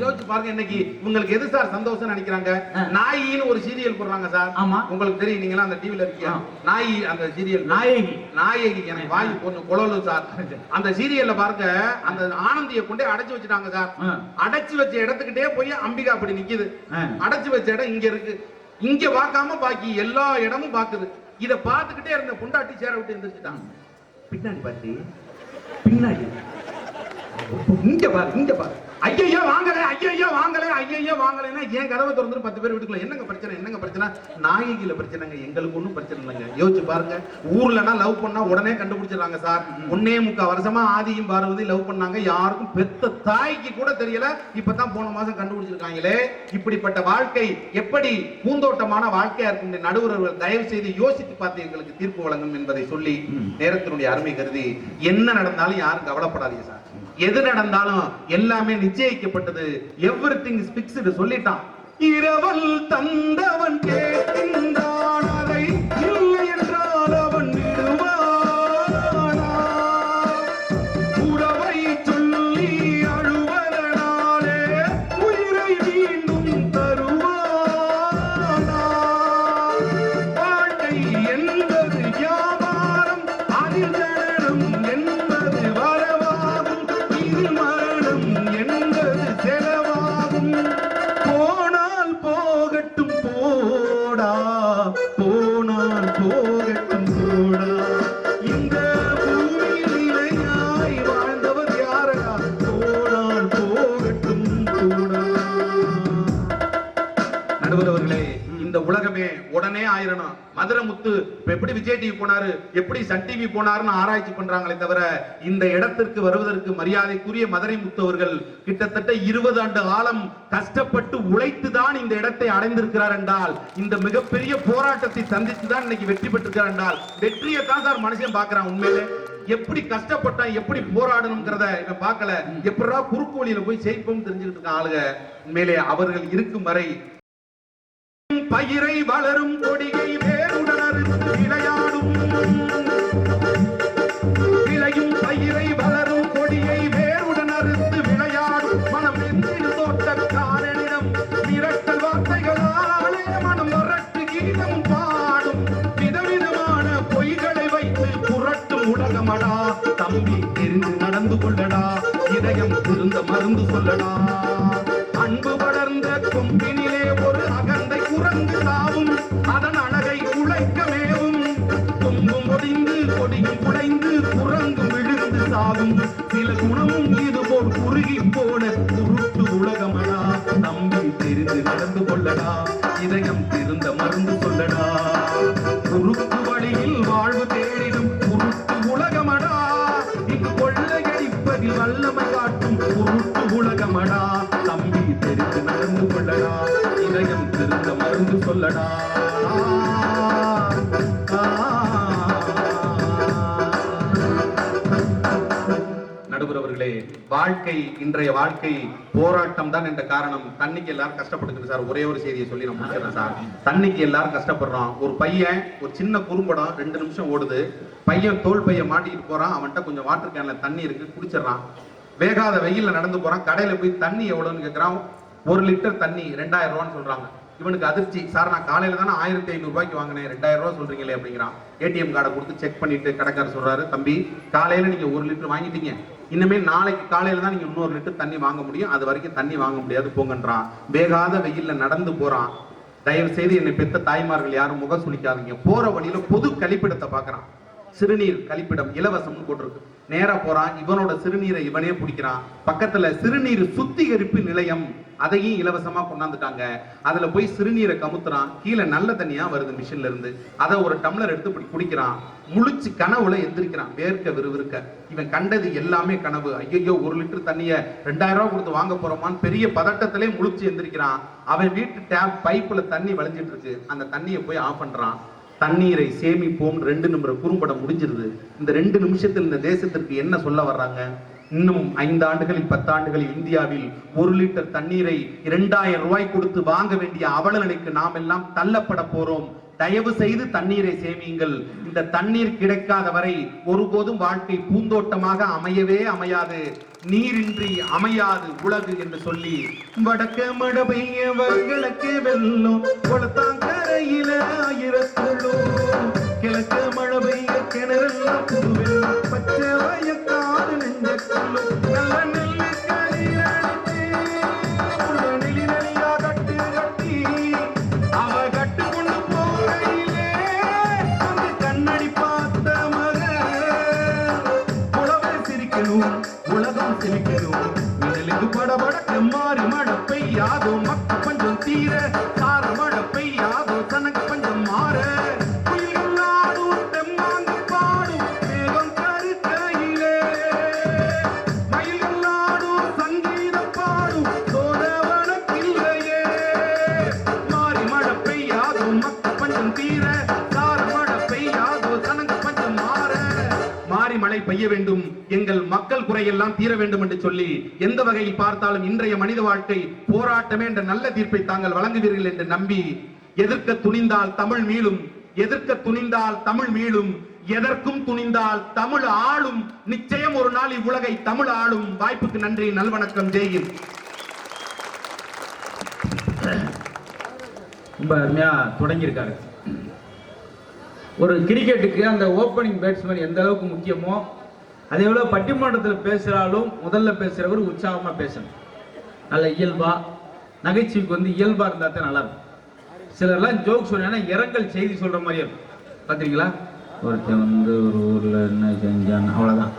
யோசிச்சு பாருங்க இன்னைக்கு உங்களுக்கு எது சார் சந்தோஷம் நினைக்கிறாங்க. நாயின்னு ஒரு சீரியல் போடுறாங்க சார். ஆமா. உங்களுக்கு தெரியும் நீங்களா அந்த டிவில இருக்கீங்க. நாய் அந்த சீரியல். நாயகி. நாயகி எனக்கு வாய் பொண்ணு குழலு சார். அந்த சீரியல்ல பாருங்க அந்த ஆனந்திய கொண்டே அடைச்சு வச்சுட்டாங்க சார். அடைச்சு வச்ச இடத்துக்கிட்டே போய் அம்பிகா அப்படி நிக்குது. அடைச்சு வச்ச இடம் இங்க இருக்கு. இங்க பார்க்காம பாக்கி எல்லா இடமும் பாக்குது. இத பார்த்துக்கிட்டே இருந்த பொண்டாட்டி சேர விட்டு எந்திரிச்சிட்டாங்க. பின்னாடி பாத்தி பின்னாடி. இங்க பாரு இங்க பாரு. ஐயையோ வாங்கல ஐயையோ வாங்கல ஐயையோ வாங்கலைன்னா ஏன் கதவை திறந்துட்டு பத்து பேர் வீட்டுக்குள்ள என்னங்க பிரச்சனை என்னங்க பிரச்சனை? நாயகில பிரச்சனைங்க எங்களுக்கு ஒண்ணும் பிரச்சனை இல்லைங்க. யோசிச்சு பாருங்க. ஊர்லனா லவ் பண்ணா உடனே கண்டுபிடிச்சிடறாங்க சார். ஒன்னே முக்கா வருஷமா ஆதியும் பார்வதி லவ் பண்ணாங்க. யாருக்கும் பெத்த தாய்க்கு கூட தெரியல. இப்பதான் போன மாசம் கண்டுபிடிச்சிருக்காங்களே. இப்படிப்பட்ட வாழ்க்கை எப்படி பூந்தோட்டமான வாழ்க்கையா இருக்கும் நடுவர்கள் தயவு செய்து யோசித்து பார்த்து எங்களுக்கு தீர்ப்பு வழங்கும் என்பதை சொல்லி நேரத்தினுடைய அருமை கருதி என்ன நடந்தாலும் யாரும் கவலைப்படாதீங்க சார். எது நடந்தாலும் எல்லாமே நிச்சயிக்கப்பட்டது. எவ்ரி திங் இஸ் பிக்ஸ்டு சொல்லிட்டான். இரவல் தந்தவன் கேட்டிருந்தான் உடனே ஆயிரணும் மதுரை முத்து எப்படி விஜய் டிவி போனாரு? எப்படி சன் டிவி போனாருன்னு ஆராய்ச்சி பண்றாங்களே தவிர இந்த இடத்திற்கு வருவதற்கு மரியாதைக்குரிய மதுரை முத்து அவர்கள் கிட்டத்தட்ட இருபது ஆண்டு காலம் கஷ்டப்பட்டு உழைத்து தான் இந்த இடத்தை அடைந்திருக்கிறார் என்றால் இந்த மிகப்பெரிய போராட்டத்தை சந்தித்து தான் இன்னைக்கு வெற்றி பெற்றிருக்கிறார் என்றால் வெற்றியை தான் சார் மனுஷன் பாக்குறான் உண்மையிலே. எப்படி கஷ்டப்பட்டான் எப்படி போராடணுங்கிறத இவன் பார்க்கல. எப்படா குறுக்கு வழியில போய் ஜெயிப்போம் தெரிஞ்சுக்கிட்டு இருக்க ஆளுங்க. உண்மையிலே அவர்கள் இருக்கும் வரை பயிரை வளரும் கொடியை வேருடன் விளையாடும். விளையும் பயிரை வளரும் கொடியை வேருடன் அறுத்து விளையாடும். மனம் எந்தில் தோட்டக்காரனிடம் மிரட்டல் வார்த்தைகளாலே மனம் வரட்டு கீதம் பாடும். விதவிதமான பொய்களை வைத்து புரட்டும் உலகமடா. தம்பி தெரிந்து நடந்து கொள்ளடா. இதயம் திருந்த மருந்து சொல்லடா. அன்பு வளர்ந்த கொம்பினி விழுந்து சில குணமும் இது போல் குறுகி போன உருட்டு உலகமடா. நம்பி தெரிந்து நடந்து கொள்ளடா. இதயம் திருந்த மருந்து சொல்லடா. குறுக்கு வழியில் வாழ்வு தேடிடும் உருட்டு உலகமடா. இங்கு கொள்ளையடிப்பதில் வல்லமை காட்டும் உருட்டு உலகமடா. நம்பி தெரிந்து நடந்து கொள்ளடா. இதயம் திருந்த மருந்து சொல்லடா. வாழ்க்கை இன்றைய வாழ்க்கை போராட்டம் தான் என்ற காரணம் தண்ணிக்கு எல்லாரும் கஷ்டப்படுத்துங்க சார். ஒரே ஒரு செய்தியை சொல்லி நான் முடிச்சிடறேன் சார். தண்ணிக்கு எல்லாரும் கஷ்டப்படுறோம் ஒரு பையன் ஒரு சின்ன குறும்படம் ரெண்டு நிமிஷம் ஓடுது. பையன் தோல் பையன் மாட்டிக்கிட்டு போறான். அவன்கிட்ட கொஞ்சம் வாட்டர் கேன்ல தண்ணி இருக்கு குடிச்சிடறான். வேகாத வெயில்ல நடந்து போறான். கடையில போய் தண்ணி எவ்வளவுன்னு கேட்கறான் ஒரு லிட்டர் தண்ணி ரெண்டாயிரம் ரூபான்னு சொல்றாங்க. இவனுக்கு அதிர்ச்சி. சார் நான் காலையில தானே ஆயிரத்தி ஐநூறு ரூபாய்க்கு வாங்கினேன். ரெண்டாயிரம் ரூபாய் சொல்றீங்களே அப்படிங்கிறான். ஏடிஎம் கார்டை கொடுத்து செக் பண்ணிட்டு கடைக்காரர் சொல்றாரு தம்பி காலையில நீங்க ஒரு லிட்டர் வாங்கிட்டீங்க. இனிமேல் நாளைக்கு காலையில தான் நீங்க இன்னொரு லிட்டர் தண்ணி வாங்க முடியும். அது வரைக்கும் தண்ணி வாங்க முடியாது போங்கன்றான். வேகாத வெயில்ல நடந்து போறான். தயவு செய்து என்னை பெத்த தாய்மார்கள் யாரும் முகம் சுழிக்காதீங்க போற வழியில பொது கழிப்பிடத்தை பார்க்கறான். சிறுநீர் கழிப்பிடம் இலவசம்னு போட்டிருக்கு. நேரா போறான் இவனோட சிறுநீரை இவனே பிடிக்கிறான். பக்கத்துல சிறுநீர் சுத்திகரிப்பு நிலையம் அதையும் இலவசமா கொண்டாந்துட்டாங்க. அதுல போய் சிறுநீரை கமுத்துறான். கீழே நல்ல தண்ணியா வருது மிஷின்ல இருந்து. அதை ஒரு டம்ளர் எடுத்து இப்படி குடிக்கிறான். முழிச்சு கனவுல எந்திரிக்கிறான். வேர்க்க விறுவிறுக்க. இவன் கண்டது எல்லாமே கனவு. ஐயோ ஒரு லிட்டர் தண்ணிய ரெண்டாயிரம் ரூபாய் கொடுத்து வாங்க போறோமான்னு பெரிய பதட்டத்திலே முழிச்சு எந்திரிக்கிறான். அவன் வீட்டு டேப் பைப்புல தண்ணி வளைஞ்சிட்டு இருக்கு. அந்த தண்ணியை போய் ஆஃப் பண்றான். தண்ணீரை சேமிப்போம். ரெண்டு நிமிடம் குறும்படம் முடிஞ்சிருது. இந்த ரெண்டு நிமிஷத்தில் இந்த தேசத்திற்கு என்ன சொல்ல வர்றாங்க? இன்னும் ஐந்து ஆண்டுகளில் பத்தாண்டுகளில் இந்தியாவில் ஒரு லிட்டர் தண்ணீரை இரண்டாயிரம் ரூபாய் கொடுத்து வாங்க வேண்டிய அவல நிலைக்கு நாம் எல்லாம் தள்ளப்பட போறோம். தயவு செய்து தண்ணீரை சேமியுங்கள். இந்த தண்ணீர் கிடைக்காத வரை ஒருபோதும் வாழ்க்கை பூந்தோட்டமாக அமையவே அமையாது. நீரின்றி அமையாது உலகு என்று சொல்லி வடக்க மழை பெய்ய கிழக்கு வெள்ளம் குளத்தாங்கரையில ஆயிரத்துள்ளோம் கிழக்கு மழை பெய்ய கிணறெல்லாம் புதுவெள்ளம் பச்சை வயக்காடு நெஞ்சக்குள்ளும் நல்ல எல்லாம் தீர வேண்டும் என்று சொல்லி எந்த வகையில் பார்த்தாலும் இன்றைய மனித வாழ்க்கை போராட்டமே என்ற நல்ல தீர்ப்பை தாங்கள் வழங்குவீர்கள் என்று நம்பி எதிர்க்க துணிந்தால் தமிழ் மீளும் எதிர்க்க துணிந்தால் தமிழ் மீளும் எதற்கும் துணிந்தால் தமிழ் ஆளும் நிச்சயம் ஒரு நாள் இவ்வுலகை தமிழ் ஆளும். வாய்ப்புக்கு நன்றி நல்வணக்கம் ஜெயின் ரொம்ப அருமையா தொடங்கியிருக்காரு. ஒரு கிரிக்கெட்டுக்கு அந்த ஓப்பனிங் பேட்ஸ்மேன் எந்த அளவுக்கு முக்கியமோ அதே போல பட்டிமன்றத்தில் பேசுகிறாலும் முதல்ல பேசுகிறவர் உற்சாகமாக பேசணும். நல்ல இயல்பா நகைச்சுவைக்கு வந்து இயல்பா இருந்தா தான் நல்லா இருக்கும். சிலர்லாம் ஜோக் சொன்னா இரங்கல் செய்தி சொல்ற மாதிரி இருக்கும். பாத்தீங்களா ஒருத்தன் வந்து ஒரு ஊர்ல என்ன செஞ்சான் அவ்வளவுதான்.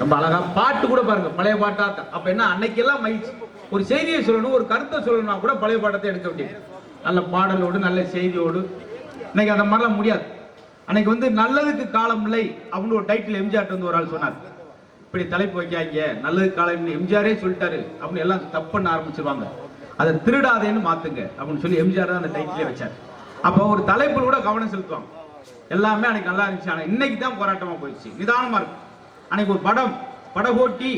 ரொம்ப அழகா பாட்டு கூட பாருங்க பழைய பாட்டா தான். அப்ப என்ன அன்னைக்கெல்லாம் மகிழ்ச்சி. ஒரு செய்தியை சொல்லணும் ஒரு கருத்தை சொல்லணும்னா கூட பழைய பாட்டத்தை எடுக்க வேண்டியது. நல்ல பாடலோடு நல்ல செய்தியோடு. இன்னைக்கு அந்த மாதிரிலாம் முடியாது. அன்னைக்கு வந்து நல்லதுக்கு காலம் இல்லை அப்படின்னு ஒரு டைட்டில் எம்ஜிஆர் வந்து ஒரு ஆள் சொன்னார். இப்படி தலைப்பு வைக்காங்க நல்லது காலம் எம்ஜிஆரே சொல்லிட்டாரு அப்படின்னு எல்லாம் தப்பு பண்ண ஆரம்பிச்சிருவாங்க. அதை திருடாதேன்னு மாத்துங்க அப்படின்னு சொல்லி எம்ஜிஆர் தான் அந்த டைட்டிலே வச்சார். அப்போ ஒரு தலைப்பில் கூட கவனம் செலுத்துவாங்க. எல்லாமே அன்னைக்கு நல்லா இருந்துச்சு. ஆனால் இன்னைக்கு தான் போராட்டமா போயிடுச்சு. நிதானமா இருக்கும் அன்னைக்கு ஒரு படம் படகோட்டி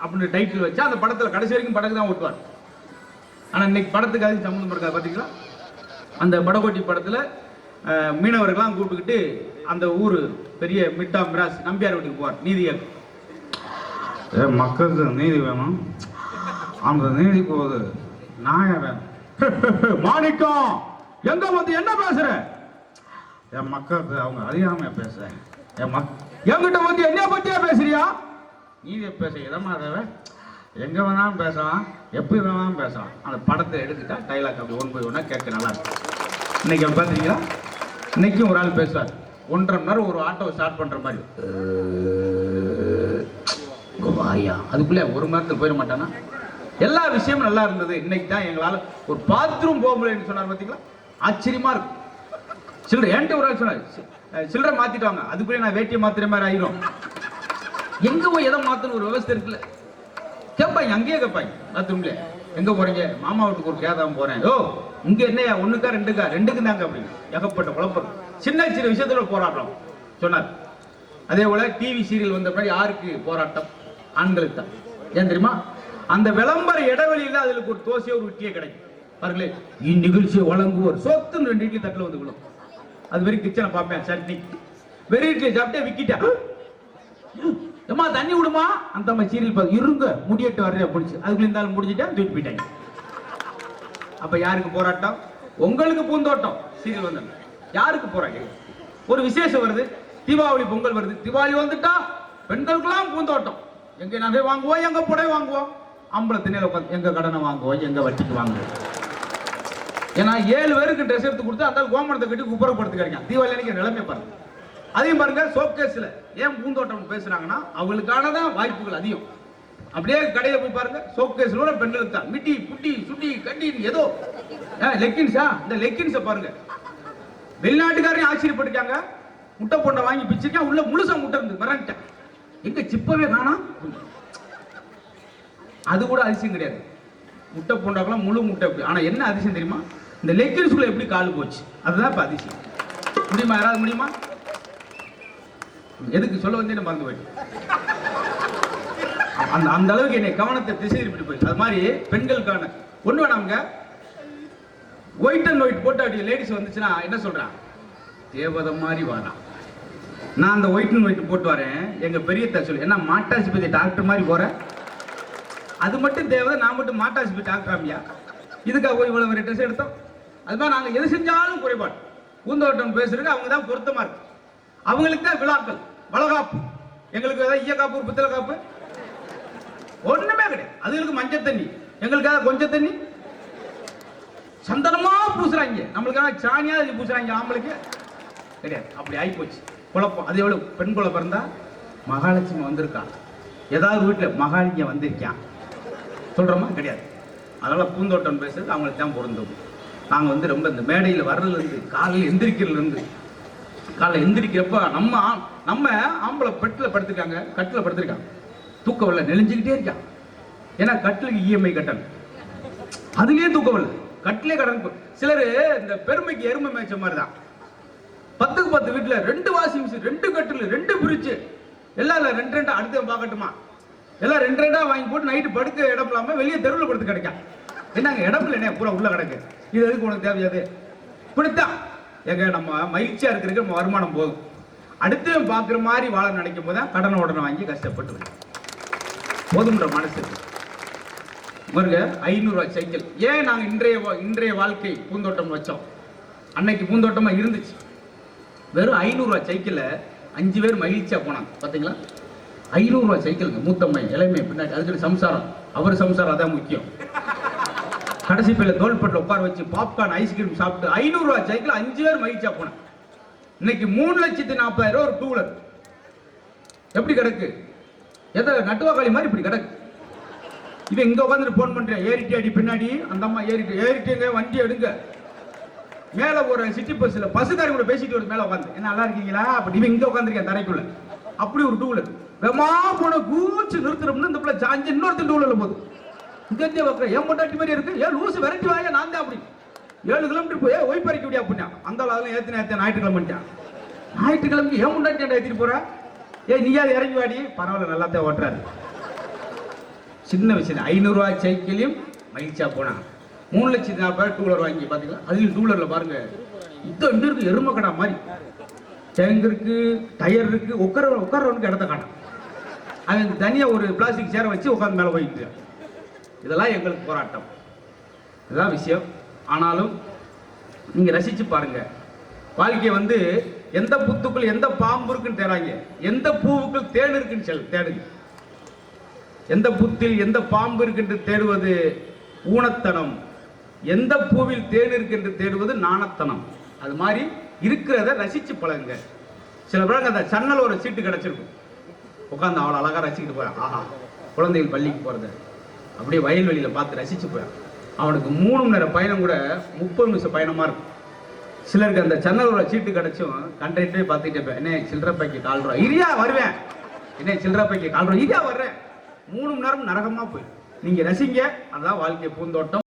அப்படின்னு டைட்டில் வச்சா அந்த படத்தில் கடைசி வரைக்கும் படகு தான் ஓட்டுவார். ஆனால் இன்னைக்கு படத்துக்கு அதுக்கு சம்மந்தம் இருக்காது. பார்த்தீங்களா அந்த படகோட்டி படத்தில் மீனவர்கள்லாம் கூப்பிட்டுக்கிட்டு அந்த ஊர் பெரிய மிட்டா மிராஸ் நம்பியார் வீட்டுக்கு போவார். நீதி மக்களுக்கு நீதி வேணும். அந்த நீதி போகுது. நாய வேணும். <laughs> மாணிக்கம் எங்க வந்து என்ன பேசுற? என் மக்களுக்கு அவங்க அறியாம பேசுறேன் என் மக் என்கிட்ட வந்து என்ன பத்தியா பேசுறியா? நீதி பேச இடமா தேவை எங்க வேணாலும் பேசலாம். எப்படி வேணாலும் பேசலாம். அந்த படத்தை எடுத்துட்டா டைலாக் அப்படி ஒன் பை ஒன்னா கேட்க நல்லா இருக்கும். இன்னைக்கு அப்படி இன்னைக்கும் ஒரு ஆள் பேசுவார். ஒன்றரை மணி நேரம் ஒரு ஆட்டோவை ஸ்டார்ட் பண்ற மாதிரி. வாயா? அதுக்குள்ளே ஒரு மணி நேரத்தில் போயிட மாட்டானா? எல்லா விஷயமும் நல்லா இருந்தது. இன்னைக்கு தான் எங்களால் ஒரு பாத்ரூம் போக முடியலன்னு சொன்னார் பார்த்தீங்களா ஆச்சரியமா இருக்கும் சில்லறை என்கிட்ட ஒரு ஆள் சொன்னார். சி- சில்லறை மாத்திட்டாங்க அதுக்குள்ளே நான் வேட்டியை மாத்திர மாதிரி ஆயிரும் எங்க போய் எதை மாத்தணும் ஒரு விவசாய இருக்குல்ல. கேட்பாங்க அங்கேயே கேட்பாங்க பாத்ரூம்லேயே எங்க போறீங்க? மாமா வீட்டுக்கு ஒரு கேதாம போறேன். ஓ இங்க என்னையா? ஒண்ணுக்கா ரெண்டுக்கா? ரெண்டுக்கு தாங்க அப்படின்னு ஏகப்பட்ட குழப்பம். சின்ன சின்ன விஷயத்துல போராட்டம். சொன்னார். அதே போல டிவி சீரியல் வந்த மாதிரி யாருக்கு போராட்டம்? ஆண்களுக்கு தான். ஏன் தெரியுமா? அந்த விளம்பர இடைவெளியில் அதுக்கு ஒரு தோசையோ ஒரு இட்லியே கிடைக்கும். பாருங்களேன் இந்நிகழ்ச்சியை வழங்குவோர் சொத்துன்னு ரெண்டு இட்லி தட்டில் வந்து விழும். அது வெறும் கிச்சனை பார்ப்பேன். சட்னி. வெறும் இட்லி சாப்பிட்டே விக்கிட்டேன். ஏமா தண்ணி விடுமா? அந்த அம்மா சீரியல் பார்த்து இருங்க முடியட்டு வர்ற முடிச்சு அதுக்குள்ள இருந்தாலும் முடிஞ்சிட்டா தூக்கி போயிட்டாங்க. அப்ப யாருக்கு போராட்டம்? உங்களுக்கு பூந்தோட்டம். சீரியல் வந்து யாருக்கு போராட்டம்? ஒரு விசேஷம் வருது. தீபாவளி பொங்கல் வருது. தீபாவளி வந்துட்டா பெண்களுக்கெல்லாம் பூந்தோட்டம். எங்க நகை வாங்குவோம் எங்க புடவை வாங்குவோம்? அம்பளை திண்ணையில உட்காந்து எங்க கடனை வாங்குவோம் எங்க வட்டிக்கு வாங்குவோம். ஏன்னா ஏழு பேருக்கு ட்ரெஸ் எடுத்து கொடுத்து அந்த கோமணத்தை கட்டி குப்புறப்படுத்து கிடைக்கும் தீபாவளி அன்னைக்கு நிலைமை பாருங்க. அதே பாருங்க சோப்கேஸ்ல ஏன் பூந்தோட்டம் பேசுறாங்கன்னா அவங்களுக்கானதான் வாய்ப்புகள் அதிகம். அப்படியே கடையில போய் பாருங்க சோப்கேஸ்ல கூட பெண்களுக்கு தான். மிட்டி புட்டி சுட்டி கட்டி ஏதோ. லெக்கின்ஸா இந்த லெக்கின்ஸை பாருங்க. வெளிநாட்டுக்காரையும் ஆச்சரியப்பட்டிருக்காங்க முட்டை பொண்டை வாங்கி பிச்சிருக்கேன் உள்ள முழுசா முட்டை இருந்து மிரண்டேன் எங்க சிப்பவே காணா? அது கூட அதிசயம் கிடையாது. முட்டை பொண்டாக்கெல்லாம் முழு முட்டை எப்படி ஆனா என்ன அதிசயம் தெரியுமா? இந்த லெக்கின்ஸ்குள்ள எப்படி கால் போச்சு? அதுதான் இப்போ அதிசயம். முடியுமா? யாராவது முடியுமா? எதுக்கு சொல்ல வந்தே மறந்து போயிட்டேன். அந்த அந்த அளவுக்கு என்னை கவனத்தை திசை திருப்பிட்டு போயிடுச்சு அது மாதிரி பெண்களுக்கான ஒண்ணு வேணாமுங்க. ஒயிட் அண்ட் ஒயிட் போட்டு அப்படி லேடிஸ் வந்துச்சுன்னா என்ன சொல்றான்? தேவதை மாதிரி வாரான் நான். அந்த ஒயிட் அண்ட் ஒயிட் போட்டு வரேன். எங்க பெரிய சொல்லி. என்ன மாட்டாசிபதி டாக்டர் மாதிரி போகிறேன் அது மட்டும் தேவை நான் மட்டும் மாட்டாசிபதி டாக்டர் ஆமியா? இதுக்காக போய் இவ்வளவு ட்ரெஸ் எடுத்தோம்? அது மாதிரி நாங்கள் எது செஞ்சாலும் குறைபாடு. பூந்தோட்டம் பேசுறதுக்கு அவங்க தான் பொருத்தமா இருக்கு. அவங்களுக்கு தான் விழாக்கள் வளகாப்பு. எங்களுக்கு ஏதாவது ஈய காப்பு காப்பு ஒண்ணுமே கிடையாது. அதுகளுக்கு மஞ்சள் தண்ணி. எங்களுக்காக கொஞ்சம் தண்ணி. சந்தனமா பூசுறாங்க. நம்மளுக்கான சாணியா இது பூசுறாங்க ஆம்பளுக்கு கிடையாது. அப்படி ஆகி போச்சு குழப்பம். அது எவ்வளவு? பெண் குழப்பம் பிறந்தா மகாலட்சுமி வந்திருக்கா. ஏதாவது வீட்டில் மகாலிங்க வந்திருக்கான் சொல்றோமா? கிடையாது. அதனால பூந்தோட்டம் பேசுறது அவங்களுக்கு தான் பொருந்தும். நாங்கள் வந்து ரொம்ப இந்த மேடையில் வர்றதுலேருந்து காலையில் எந்திரிக்கிறதுலேருந்து காலைல எந்திரிக்கிறப்ப நம்ம ஆ- நம்ம ஆம்பளை பெட்டில் படுத்திருக்காங்க கட்டில் படுத்திருக்காங்க தூக்கம் வரல நெளிஞ்சுக்கிட்டே இருக்கான். ஏன்னா கட்டிலுக்கு இஎம்ஐ கட்டணும். அதுலேயே தூக்கம் வரல. கட்டிலே கடன் சிலர் இந்த பெருமைக்கு எருமை மேய்ச்ச மாதிரி தான் பத்துக்கு பத்து வீட்டில் ரெண்டு வாஷிங் மிஷின் ரெண்டு கட்டில் ரெண்டு பிரிட்ஜு எல்லாம் இல்லை ரெண்டு ரெண்டா அடுத்து பார்க்கட்டுமா எல்லாம் ரெண்டு ரெண்டா வாங்கி போட்டு நைட்டு படுக்க இடம் இல்லாமல் வெளியே தெருவில் படுத்து கிடைக்கும் என்னங்க இடம் இல்லை பூரா உள்ள கிடக்கு. இது எதுக்கு உனக்கு தேவையாது? இப்படித்தான் எங்க நம்ம மகிழ்ச்சியா இருக்கிறதுக்கு நம்ம வருமானம் போதும். அடுத்தவன் பார்க்குற மாதிரி வாழ நினைக்கும் போது தான் கடனை உடனே வாங்கி கஷ்டப்பட்டு போதும்ன்ற மனசு. முருக பாருங்க சைக்கிள். ஏன் நாங்க இன்றைய வா- இன்றைய வாழ்க்கை பூந்தோட்டம் வச்சோம்? அன்னைக்கு பூந்தோட்டமா இருந்துச்சு. வெறும் ஐநூறுரூவா சைக்கிளில் அஞ்சு பேர் மகிழ்ச்சியா போனாங்க. பாத்தீங்களா? ஐநூறு சைக்கிள் சைக்கிளுங்க மூத்தம்மை இளமை பின்னாடி அதுக்கு சம்சாரம். அவர் சம்சாரம் அதான் முக்கியம். கடைசி பிள்ளை தோல்பட்டில் உட்கார வச்சு பாப்கார்ன் ஐஸ்கிரீம் சாப்பிட்டு ஐநூறுரூவா சைக்கிள் அஞ்சு பேர் மகிழ்ச்சியா போனேன். இன்னைக்கு மூணு லட்சத்தி நாற்பதாயிரம் ரூபா ஒரு டூ வீலர் எப்படி கிடக்கு? எதை நட்டுவாக்காளி மாதிரி இப்படி கிடக்கு? இவன் இங்கே உட்காந்துட்டு ஃபோன் பண்ணுறேன் ஏறிட்டு அடி பின்னாடி அந்த அம்மா ஏறிட்டு ஏறிட்டுங்க வண்டி எடுங்க. மேலே ஒரு சிட்டி பஸ்ஸில் பஸ்ஸுக்காரி கூட பேசிட்டு வருது மேலே உட்காந்து என்ன நல்லா இருக்கீங்களா? அப்படி இவன் இங்கே உட்காந்துருக்கேன் தரைக்குள்ள. அப்படி ஒரு டூ வீலர் வெமா போன கூச்சு நிறுத்துறோம்னு இந்த பிள்ளை ஜாஞ்சி இன்னொருத்தன் டூ வீலரில் போகுது. இங்க இருந்தே வைக்கிறேன் ஏன் பொண்டாட்டி மாதிரி இருக்கு? ஏன் லூசு விரட்டி வாயா நான் தான் அப்படி? ஏழு கிலோமீட்டர் போய் ஒய் பறிக்க முடியாது அப்படின்னா. அந்த அளவுல ஏத்தி நேரத்தை ஞாயிற்றுக்கிழமை ஞாயிற்றுக்கிழமைக்கு ஏன் முன்னாடி ஏற்றிட்டு போற? ஏய் நீயாவது இறங்கி வாடி? பரவாயில்ல நல்லா தான் ஓட்டுறாரு. சின்ன விஷயம் ஐநூறுரூவா சைக்கிளையும் மகிழ்ச்சியாக போனான் மூணு லட்சத்தி நாற்பது டூ வீலர் வாங்கி பார்த்தீங்களா அதுலேயும் டூ வீலரில் பாருங்கள் இந்த இன்னும் இருக்குது எருமை கடை மாதிரி. டேங்க் இருக்குது டயர் இருக்குது உட்கார உட்காரவனுக்கு இடத்த காணும் அவன் தனியாக ஒரு பிளாஸ்டிக் சேரை வச்சு உட்காந்து மேலே போயிட்டு இதெல்லாம் எங்களுக்கு போராட்டம். இதுதான் விஷயம். ஆனாலும் நீங்க ரசிச்சு பாருங்க. வாழ்க்கையை வந்து எந்த புத்துக்குள் எந்த பாம்பு இருக்குன்னு தேடாங்க. எந்த பூவுக்குள் தேன் இருக்குன்னு செல் தேடுங்க. எந்த புத்தில் எந்த பாம்பு இருக்குன்று தேடுவது ஊனத்தனம். எந்த பூவில் தேன் இருக்குன்று தேடுவது நாணத்தனம். அது மாதிரி இருக்கிறத ரசிச்சு பழகுங்க. சில பேருக்கு அந்த சன்னல் ஒரு சீட்டு கிடைச்சிருக்கும். உட்காந்து அவ்வளோ அழகா ரசிக்கிட்டு போய் ஆஹா குழந்தைகள் பள்ளிக்கு போகிறத அப்படியே வயல்வெளியில் பார்த்து ரசிச்சு போயான் அவனுக்கு மூணு மணி நேரம் பயணம் கூட முப்பது நிமிஷம் பயணமாக இருக்கும். சிலருக்கு அந்த சன்னலோட சீட்டு கிடச்சும் கண்டக்டரே பார்த்துக்கிட்டே இருப்பேன். என்ன சில்லற பைக்கு கால் ரூபா இரியா வருவேன். என்ன சில்லற பைக்கு கால் ரூபா இரியா வர்றேன். மூணு மணி நேரம் நரகமாக போய் நீங்கள் ரசிங்க. அதான் வாழ்க்கை பூந்தோட்டம்.